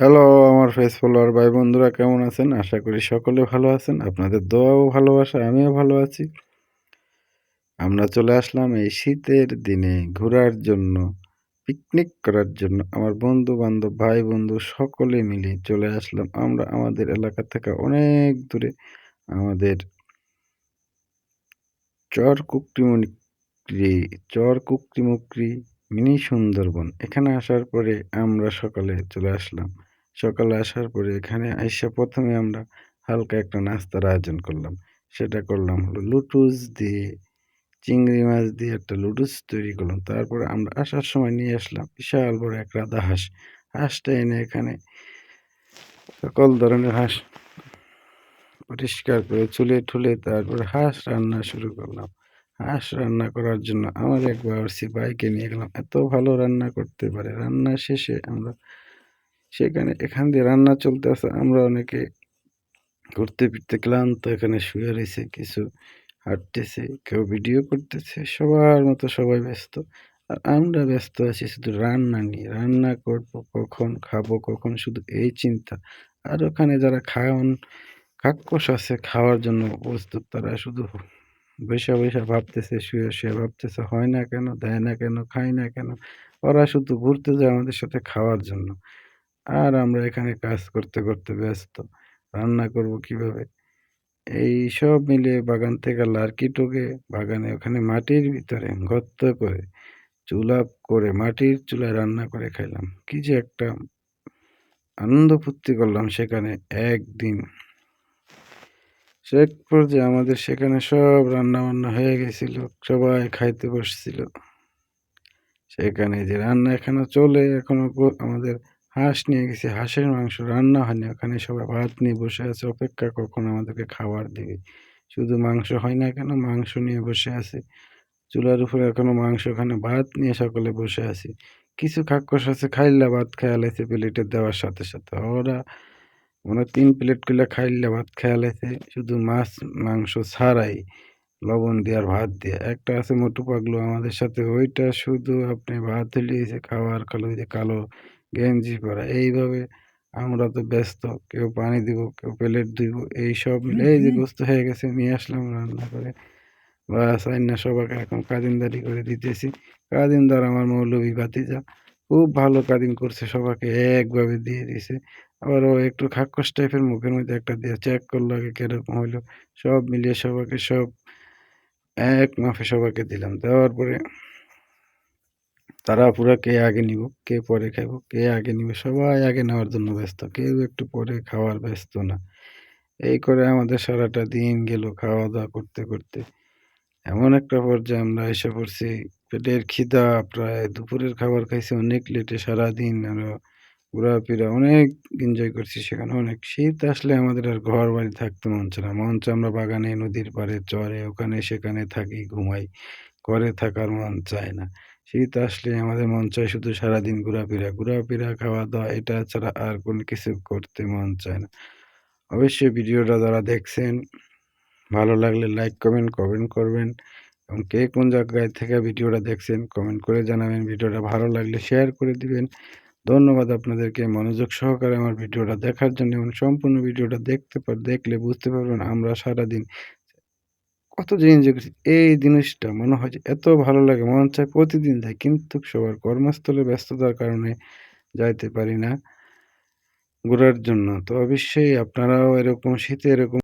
Hello আমার face follower ভাই বন্ধুরা, কেমন আছেন? আশা করি সকলে ভালো আছেন। আপনাদের দোয়াও ভালোবাসা, আমিও ভালো আছি। আমরা চলে আসলাম এই শীতের দিনে ঘোরার জন্য পিকনিক করার জন্য। আমার বন্ধু বান্ধব ভাই বন্ধু, সকলে মিলে চলে আসলাম। আমরা আমাদের এলাকা থেকে অনেক দূরে আমাদের চর কুকটিমুকরি চর কুকটিমুকরি মিনি সুন্দরবন। এখানে আসার পরে আমরা সকালে চলে আসলাম। সকালে আসার পরে এখানে আইসা প্রথমে আমরা হালকা একটা নাস্তার আয়োজন করলাম। সেটা করলাম হলো লুটুস দিয়ে, চিংড়ি মাছ দিয়ে একটা লুটুস তৈরি করলাম। তারপরে আমরা আসার সময় নিয়ে আসলাম বিশাল বড় এক রাধা হাঁস। হাঁসটা এনে এখানে সকল ধরনের হাঁস পরিষ্কার করে চুলে ঠুলে তারপরে হাঁস রান্না শুরু করলাম। হাঁস রান্না করার জন্য আমার এক বাবরসি বাইকে নিয়ে গেলাম। এত ভালো রান্না করতে পারে। রান্না শেষে আমরা সেখানে এখান দিয়ে রান্না চলতে আছে। আমরা অনেকে ঘুরতে ফিরতে ক্লান্ত, এখানে শুয়ে রয়েছে, কিছু হাঁটতেছে, কেউ ভিডিও করতেছে, সবার মতো সবাই ব্যস্ত। আর আমরা ব্যস্ত আছি শুধু রান্না নিয়ে। রান্না করব কখন, খাব কখন, শুধু এই চিন্তা। আর ওখানে যারা খাওয়ান কাক্কস আছে, খাওয়ার জন্য প্রস্তুত, তারা শুধু বৈশা বৈশা ভাবতেছে, শুয়ে শুয়ে ভাবতেছে, হয় না কেন, দেয় না কেন, খায় না কেন। ওরা শুধু ঘুরতে যায় আমাদের সাথে খাওয়ার জন্য। আর আমরা এখানে কাজ করতে করতে ব্যস্ত। রান্না করব কীভাবে? এই সব মিলে বাগান থেকে লার্কি টুকে বাগানে ওখানে মাটির ভিতরে গর্ত করে, চুলা করে, মাটির চুলায় রান্না করে খাইলাম। কি যে একটা আনন্দ ফুর্তি করলাম সেখানে একদিন। শেখ পর্যায়ে আমাদের সেখানে সব রান্না বান্না হয়ে গেছিল, সবাই খাইতে বসছিল। সেখানে যে রান্না এখনও চলে, এখনও আমাদের হাঁস নিয়ে গেছি, হাঁসের মাংস রান্না হয়নি ওখানে সবাই ভাত নিয়ে বসে আছে, অপেক্ষা কখন আমাদেরকে খাবার দেবে? শুধু মাংস হয় না কেন? মাংস নিয়ে বসে আছে। চুলার উপরে এখনও মাংস ওখানে ভাত নিয়ে সকলে বসে আছি। কিছু খাক্কস আছে, খাইল্লা ভাত খেয়ালাইছে প্লেটে দেওয়ার সাথে সাথে। ওরা মনে তিন প্লেট করলে খাইল্লা ভাত খেয়ালাইছে শুধু মাছ, মাংস ছাড়াই লবণ দিয়ে আর ভাত দিয়ে। একটা আছে মোটু পাগলো আমাদের সাথে, ওইটা শুধু আপনি ভাত লিয়েছে খাওয়ার কালো যে কালো গেঞ্জি পরা এইভাবে আমরা তো ব্যস্ত কেউ পানি দিব কেউ প্লেট দিব এইসব মিলে এই যে বস্তু হয়ে গেছে নিয়ে আসলাম রান্না করে। বাস আইনা সবাইকে এখন কাদিনদারি করে দিতেছি। কাদিনদার আমার মৌলভী ভাতিজা খুব ভালো কাদিন করছে সবাইকে একভাবে দিয়ে দিছে। আবার ও একটু খাক্কস টাইপের মুখের মধ্যে একটা দিয়ে চেক করল আগে কীরকম হইল। সব মিলিয়ে সবাইকে সব এক মাফে সবাইকে দিলাম। দেওয়ার পরে তারা পুরো কে আগে নিব, কে পরে খাইব, কে আগে নিবে, সবাই আগে নেওয়ার জন্য ব্যস্ত, কেউ একটু পরে খাওয়ার ব্যস্ত না। এই করে আমাদের সারাটা দিন গেল খাওয়া দাওয়া করতে করতে। এমন একটা পর্যায়ে আমরা এসে পড়ছি, পেটের খিদা প্রায়, দুপুরের খাবার খাইছি অনেক লেটে সারাদিন আমরা ঘোরাফেরা অনেক এনজয় করছি সেখানে অনেক। শীত আসলে আমাদের আর ঘর বাড়ি থাকতে মন চায় না, মন চায় আমরা বাগানে, নদীর পাড়ে, চরে, ওখানে, সেখানে থাকি, ঘুমাই, ঘরে থাকার মন চায় না। শীত আসলে আমাদের মন চায় শুধু সারাদিন ঘোরাফেরা ঘোরাফেরা খাওয়া দাওয়া এটা ছাড়া আর কোনো কিছু করতে মন চায় না। অবশ্যই ভিডিওটা যারা দেখছেন, ভালো লাগলে লাইক, কমেন্ট কমেন্ট করবেন এবং কে কোন জায়গায় থেকে ভিডিওটা দেখছেন, কমেন্ট করে জানাবেন। ভিডিওটা ভালো লাগলে শেয়ার করে দিবেন। ধন্যবাদ আপনাদেরকে মনোযোগ সহকারে আমার ভিডিওটা দেখার জন্য এবং সম্পূর্ণ ভিডিওটা দেখতে পার দেখলে বুঝতে পারবেন আমরা সারাদিন কত যে এনজয় করছি এই জিনিসটা মনে হয় যে এত ভালো লাগে, মন চায় প্রতিদিন যাই, কিন্তু সবার কর্মস্থলে ব্যস্ততার কারণে যাইতে পারি না, ঘোরার জন্য। তো অবশ্যই আপনারাও এরকম শীতে এরকম